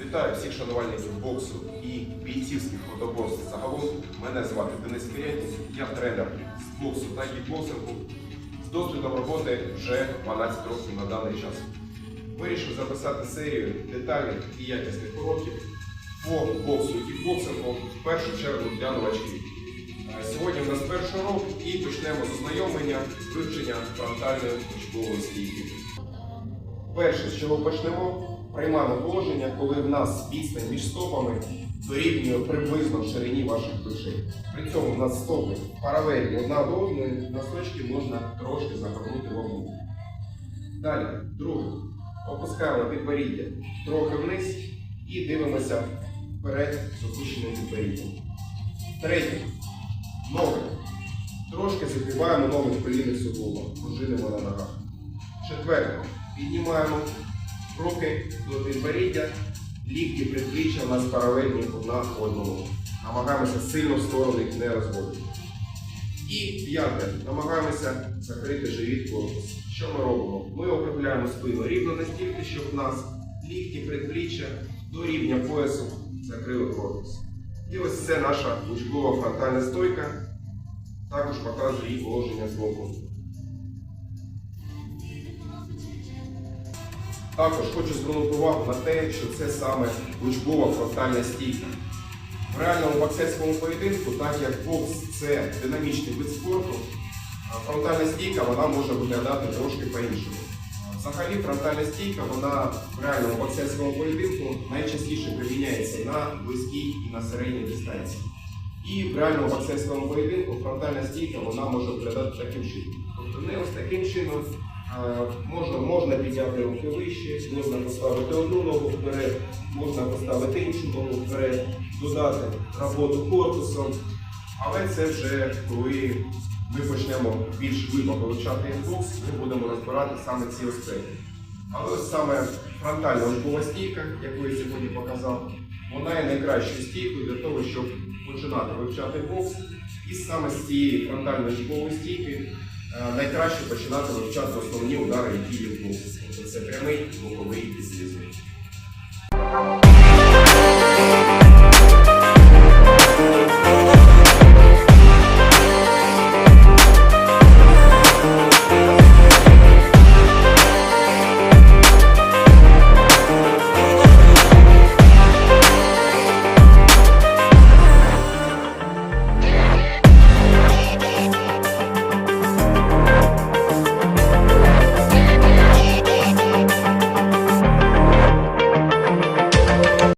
Вітаю всіх шанувальників боксу і бійцівських фотобоксів загалом. Мене звати Денис Кирятніс, я тренер з боксу та кікбоксингу з досвідом роботи вже 12 років на даний час. Вирішив записати серію детальних і якісних уроків по боксу і кікбоксингу в першу чергу для новачків. Е, Сьогодні в нас перший урок і почнемо з ознайомлення з вивчення фронтальної очкової стійки. Перше, з чого почнемо, приймаємо положення, коли в нас відстань між стопами дорівнює приблизно в ширині ваших плечей. При цьому у нас стопи паралельні одна до одної, носочки можна трошки загорнути вагу. Далі, друге, опускаємо підборіддя трохи вниз і дивимося вперед з опущеним підборіддям. Третє, ноги. Трошки загибаємо ноги в колінних суглобах, пружинимо на ногах. Четверте. Піднімаємо руки до підборіддя, лікті предпліччя у нас паралельні одна одному. Намагаємося сильно в сторони їх не розводити. І п'яте. Намагаємося закрити живіт корпус. Що ми робимо? Ми округляємо спину рівно настільки, щоб у нас лікті предпліччя до рівня поясу закрили корпус. І ось це наша лучкова фронтальна стойка. Також показує її положення з боку. Також хочу звернути увагу на те, що це саме лучкова фронтальна стійка. В реальному боксерському поєдинку, так як бокс це динамічний вид спорту, фронтальна стійка вона може виглядати трошки по-іншому. Взагалі фронтальна стійка вона в реальному боксерському поєдинку найчастіше приміняється на близькій і на середній дистанції. І в реальному боксерському поєдинку фронтальна стійка вона може виглядати таким чином. Тобто не ось таким чином, Е, Можна, можна підняти руки вище, можна поставити одну ногу вперед, можна поставити іншу ногу вперед, додати роботу корпусом. Але це вже коли ми почнемо більш глибоко вивчати інбокс, ми будемо розбирати саме ці аспекти. Але ось саме фронтальна очкова стійка, яку я сьогодні показав, вона є найкращою стійкою для того, щоб починати вивчати бокс. І саме з цієї фронтальної школи стійки е, найкраще починати вивчати основні удари, які є в боксі. Тобто це прямий, боковий і злізний.